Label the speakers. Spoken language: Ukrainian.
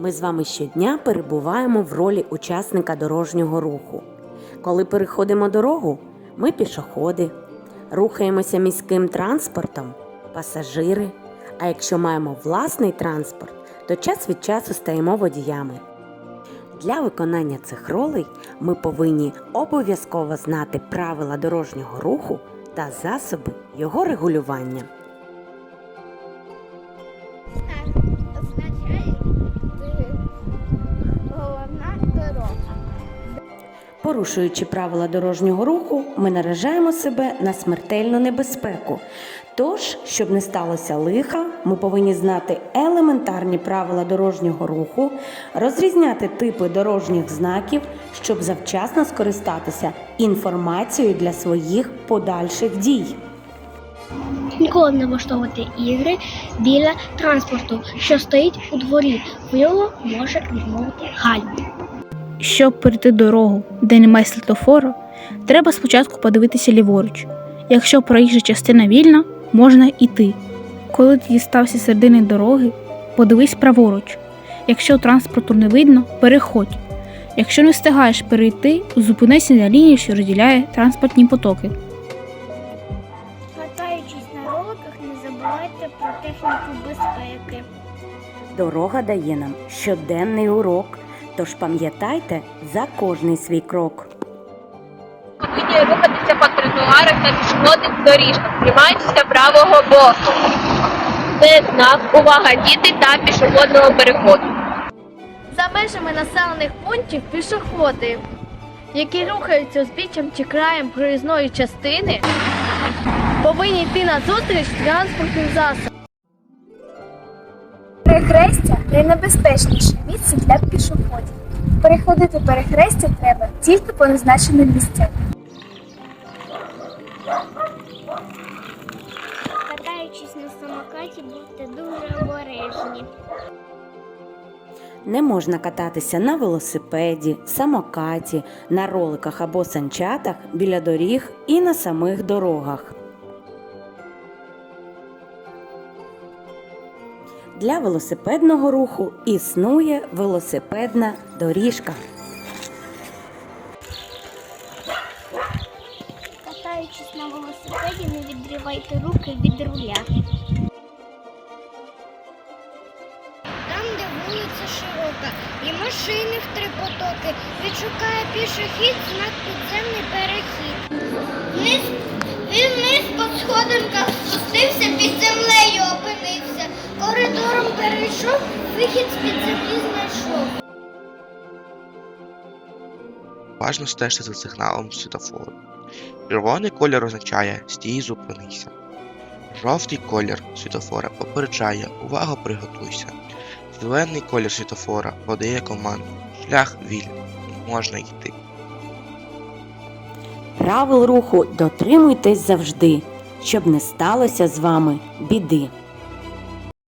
Speaker 1: Ми з вами щодня перебуваємо в ролі учасника дорожнього руху. Коли переходимо дорогу, ми пішоходи, рухаємося міським транспортом, пасажири. А якщо маємо власний транспорт, то час від часу стаємо водіями. Для виконання цих ролей ми повинні обов'язково знати правила дорожнього руху та засоби його регулювання. Порушуючи правила дорожнього руху, ми наражаємо себе на смертельну небезпеку. Тож, щоб не сталося лиха, ми повинні знати елементарні правила дорожнього руху, розрізняти типи дорожніх знаків, щоб завчасно скористатися інформацією для своїх подальших дій.
Speaker 2: Ніколи не влаштовувати ігри біля транспорту, що стоїть у дворі. Пиво може відмовити гальм.
Speaker 3: Щоб перейти дорогу, де немає світлофору, треба спочатку подивитися ліворуч. Якщо проїжджа частина вільна, можна йти. Коли ти дістався середини дороги, подивись праворуч. Якщо транспорту не видно, переходь. Якщо не встигаєш перейти, зупинися на лінії, що розділяє транспортні потоки.
Speaker 2: Катаючись на роликах, не забувайте про техніку безпеки.
Speaker 1: Дорога дає нам щоденний урок, тож пам'ятайте за кожний свій крок.
Speaker 4: повинні рухатися по тротуарах та пішохідних доріжках, тримаючися правого боку. Це знак увага діти та пішохідного переходу.
Speaker 5: За межами населених пунктів пішоходи, які рухаються узбіччям чи краєм проїзної частини, повинні йти на зустріч транспортним засобам.
Speaker 6: Перехрестя найнебезпечніше місце для пішоходів. Переходити перехрестя треба тільки по назначеним місцям.
Speaker 2: Катаючись на самокаті, будьте дуже обережні.
Speaker 1: Не можна кататися на велосипеді, самокаті, на роликах або санчатах біля доріг і на самих дорогах. Для велосипедного руху існує велосипедна доріжка.
Speaker 2: Катаючись на велосипеді, не відривайте руки від руля. Там, де вулиця широка і машини в три потоки, відшукає пішохід знак підземний перехід. Вниз, він вниз по сходинках спустився, вихід з-під землі знайшов.
Speaker 7: Важно стежити за сигналом світофору. Червоний колір означає стій, зупинися. Жовтий колір світофора попереджає увага, приготуйся. Зелений колір світофора подає команду. Шлях вільний, можна йти.
Speaker 1: Правил руху дотримуйтесь завжди, щоб не сталося з вами біди.